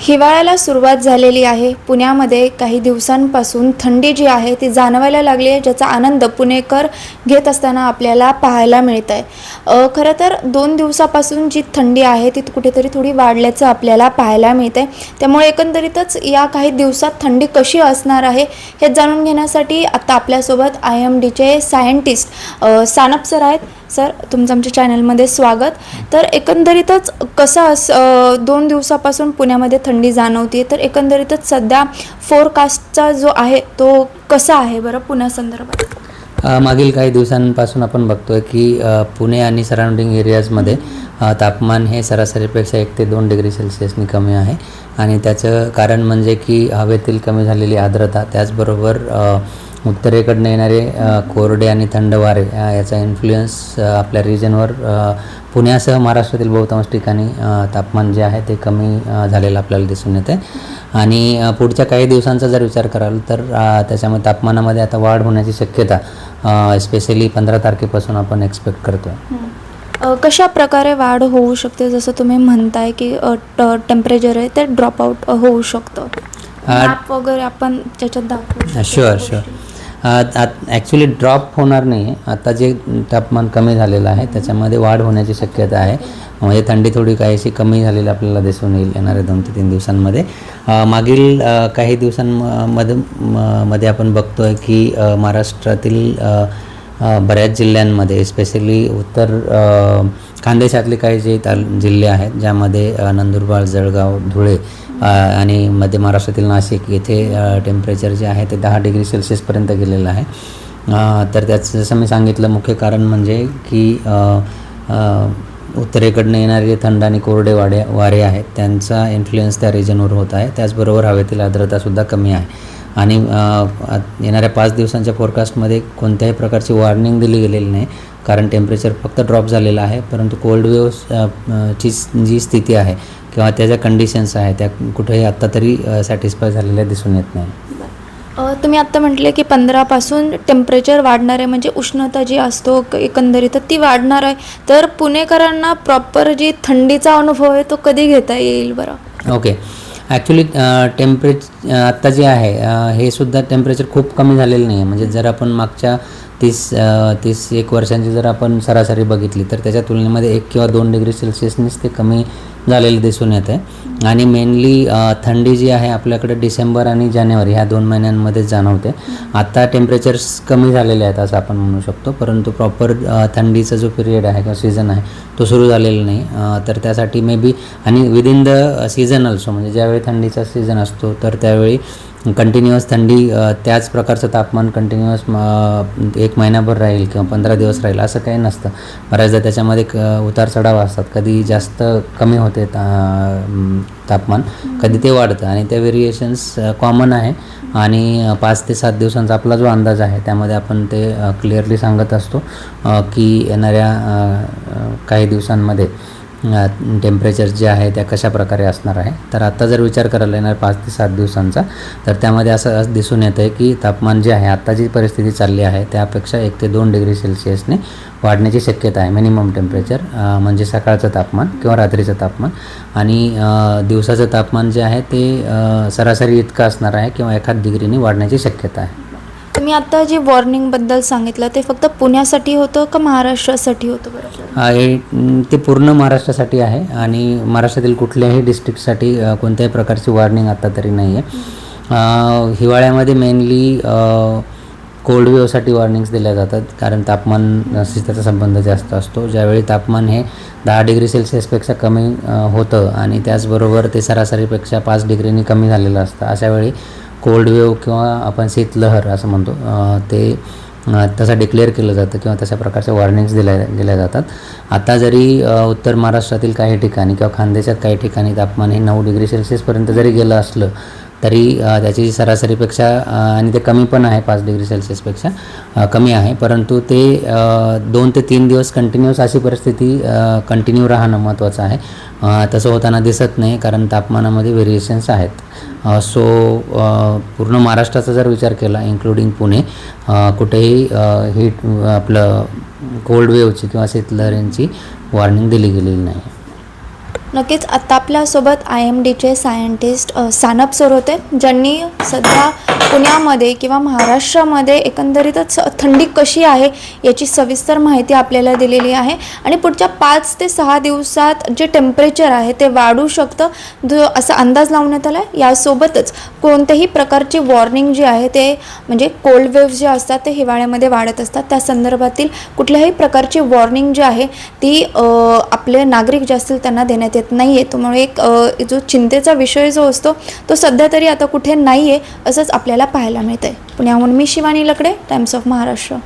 हिवाळ्याला सुरुवात झालेली आहे. पुण्यामध्ये काही दिवसांपासून थंडी जी आहे ती जाणवायला लागली आहे ज्याचा आनंद पुणेकर घेत असताना आपल्याला पाहायला मिळत आहे खरं तर दोन दिवसापासून जी थंडी आहे ती कुठेतरी थोडी वाढल्याचं आपल्याला पाहायला मिळत आहे त्यामुळे एकंदरीतच या काही दिवसात थंडी कशी असणार आहे हे जाणून घेण्यासाठी आता आपल्यासोबत आय एम डीचे सायंटिस्ट सानप सर आहेत. सर तुमचं आमच्या चॅनलमध्ये स्वागत. तर एकंदरीतच कसं अस दोन दिवसापासून पुण्यामध्ये थंडी जाणवते तर एकंदरीतच सध्या फोरकास्टचा जो आहे तो कसा आहे बरं पुण्यासंदर्भात मागील काही दिवसांपासून आपण बघतोय की पुणे आणि सराउंडिंग एरियाजमध्ये तापमान हे सरासरीपेक्षा एक ते दोन डिग्री सेल्सिअसनी कमी आहे. आणि त्याचं कारण म्हणजे की हवेतील कमी झालेली आर्द्रता त्याचबरोबर उत्तरेकडनं येणारे कोरडे आणि थंड वारे याचा इन्फ्लुएन्स आपल्या रिजनवर पुण्यासह महाराष्ट्रातील बहुतांश ठिकाणी तापमान जे आहे ते कमी झालेलं आपल्याला दिसून येते आणि पुढच्या काही दिवसांचा जर विचार कराल तर अ, त्याच्यामध्ये तापमानामध्ये आता वाढ होण्याची शक्यता स्पेशली पंधरा तारखेपासून आपण एक्सपेक्ट करतो कशा प्रकारे वाढ होऊ शकते? जसं तुम्ही म्हणताय की टेम्परेचर आहे ते ड्रॉप आउट होऊ शकतं. वगैरे आपण त्याच्यात दाखवू शुअर शुअर ॲक्च्युली ड्रॉप होणार नाही. आता जे तापमान कमी झालेलं आहे त्याच्यामध्ये वाढ होण्याची शक्यता आहे. म्हणजे थंडी थोडी काहीशी कमी झालेली आपल्याला दिसून येईल येणाऱ्या दोन ते तीन दिवसांमध्ये. मागील काही दिवसांमध्ये म- मध्ये आपण बघतो आहे की महाराष्ट्रातील बऱ्याच जिल्ह्यांमध्ये स्पेशली उत्तर खानदेशातले काही जे ताल जिल्हे आहेत ज्यामध्ये नंदुरबार जळगाव धुळे आणि मध्य महाराष्ट्रातील नाशिक येथे टेम्परेचर जे आहे ते दहा डिग्री सेल्सिअसपर्यंत गेलेलं आहे. तर त्याचं जसं मी सांगितलं मुख्य कारण म्हणजे की उत्तरेकडनं येणारे जे थंड आणि कोरडे वाडे वारे आहेत. त्यांचा इन्फ्लुएन्स त्या रिजनवर होत आहे. त्याचबरोबर हवेतील आर्द्रतासुद्धा कमी आहे. आणि येणाऱ्या पाच दिवसांच्या फोरकास्टमध्ये कोणत्याही प्रकारची वॉर्निंग दिली गेलेली नाही. कारण टेम्परेचर फक्त ड्रॉप झालेलं आहे. परंतु कोल्ड वेव्ह ची जी स्थिती आहे किंवा त्या ज्या कंडिशन्स आहेत त्या कुठेही आत्ता तरी सॅटिस्फाय झालेल्या दिसून येत नाही. तुम्ही आत्ता म्हटले की पंधरापासून टेम्परेचर वाढणार आहे म्हणजे उष्णता जी असतो एकंदरीत ती वाढणार आहे. तर पुणेकरांना प्रॉपर जी थंडीचा अनुभव आहे तो कधी घेता येईल बरं? ओके ॲक्च्युली टेम्परेच आत्ता जे आहे हे सुद्धा टेम्परेचर खूप कमी झालेलं नाही आहे म्हणजे जर आपण मागच्या तीस तीस एक वर्षांची जर आपण सरासरी बघितली तर त्याच्या तुलनेमध्ये एक किंवा दोन डिग्री सेल्सिअसनीच ते कमी झालेलं दिसून येतं आहे आणि मेनली थंडी जी आहे आपल्याकडे डिसेंबर आणि जानेवारी ह्या दोन महिन्यांमध्येच जाणवते. आत्ता टेम्परेचर्स कमी झालेले आहेत असं आपण म्हणू शकतो परंतु प्रॉपर थंडीचा जो पिरियड आहे किंवा सीझन आहे तो सुरू झालेला नाही. तर त्यासाठी मे बी आणि विदिन द सीझन ऑल्सो म्हणजे ज्यावेळी थंडीचा सीझन असतो तर त्यावेळी कंटिन्युअस थंडी त्याच प्रकारचं तापमान कंटिन्युअस एक महिनाभर राहील किंवा पंधरा दिवस राहील असं काही नसतं. बऱ्याचदा त्याच्यामध्ये क उतार चढाव असतात. कधी जास्त कमी होते ता- तापमान कधी ते वाढतं. आणि त्या व्हेरिएशन्स कॉमन आहे. आणि पाच ते सात दिवसांचा आपला जो अंदाज आहे त्यामध्ये आपण ते क्लिअरली सांगत असतो की येणाऱ्या काही दिवसांमध्ये टेम्परेचर जे आहे त्या कशा प्रकारे असणार आहे? तर आत्ता जर विचार करायला येणार पाच ते सात दिवसांचा तर त्यामध्ये असं असं दिसून येतं आहे की तापमान जे आहे आत्ता जी परिस्थिती चालली आहे त्यापेक्षा एक ते दोन डिग्री सेल्सिअसने वाढण्याची शक्यता आहे. मिनिमम टेम्परेचर म्हणजे सकाळचं तापमान किंवा रात्रीचं तापमान. आणि दिवसाचं तापमान जे आहे ते सरासरी इतकं असणार आहे किंवा एखाद डिग्रीने वाढण्याची शक्यता आहे. तुम्ही आता जे वॉर्निंगबद्दल सांगितलं ते फक्त पुण्यासाठी होतं का महाराष्ट्रासाठी होतं बरं? हे ते पूर्ण महाराष्ट्रासाठी आहे आणि महाराष्ट्रातील कुठल्याही डिस्ट्रिक्टसाठी कोणत्याही प्रकारची वॉर्निंग आत्ता तरी नाही आहे. हिवाळ्यामध्ये मेनली कोल्ड वेवसाठी वॉर्निंग्स दिल्या जातात कारण तापमान त्याचा संबंध जास्त असतो. ज्यावेळी तापमान हे दहा डिग्री सेल्सिअसपेक्षा कमी होतं आणि त्याचबरोबर ते सरासरीपेक्षा पाच डिग्रीनी कमी झालेलं असतं अशावेळी कोल्ड वेव किंवा आपण शीतलहर असं म्हणतो ते तसं डिक्लेअर केलं जातं किंवा तशा प्रकारच्या वॉर्निंग्स दिल्या दिल्या जातात. आता जरी उत्तर महाराष्ट्रातील काही ठिकाणी किंवा खानदेशात काही ठिकाणी तापमान हे नऊ डिग्री सेल्सिअसपर्यंत जरी गेलं असलं तरी त्याची सरासरीपेक्षा आणि ते कमी पण आहे पाच डिग्री सेल्सिअसपेक्षा कमी आहे. परंतु ते दोन ते तीन दिवस कंटिन्युअस अशी परिस्थिती कंटिन्यू राहणं महत्त्वाचं आहे. तसं होताना दिसत नाही कारण तापमानामध्ये व्हेरिएशन्स आहेत. सो पूर्ण महाराष्ट्राचा जर विचार केला इन्क्लुडिंग पुणे कुठेही हीट आपलं कोल्ड वेवची किंवा शीतलहरींची वॉर्निंग दिली गेलेली नाही. नक्कीच आत्ता आपल्यासोबत आय एम डीचे सायंटिस्ट सानप सर होते ज्यांनी सध्या पुण्यामध्ये किंवा महाराष्ट्रामध्ये एकंदरीतच थंडी कशी आहे याची सविस्तर माहिती आपल्याला दिलेली आहे. आणि पुढच्या पाच ते सहा दिवसात जे टेम्परेचर आहे ते वाढू शकतं जो असा अंदाज लावण्यात आला आहे यासोबतच कोणत्याही प्रकारची वॉर्निंग जी आहे ते म्हणजे कोल्ड वेव्ह जे असतात ते हिवाळ्यामध्ये वाढत असतात. त्या संदर्भातील कुठल्याही प्रकारची वॉर्निंग जी आहे ती आपले नागरिक जे असतील त्यांना देण्यात येते नाही आहे त्यामुळे एक जो चिंतेचा विषय जो असतो तो सध्या तरी आता कुठे नाही आहे असंच आपल्याला पाहायला मिळतं आहे पुण्याहून मी शिवानी लकडे टाइम्स ऑफ महाराष्ट्र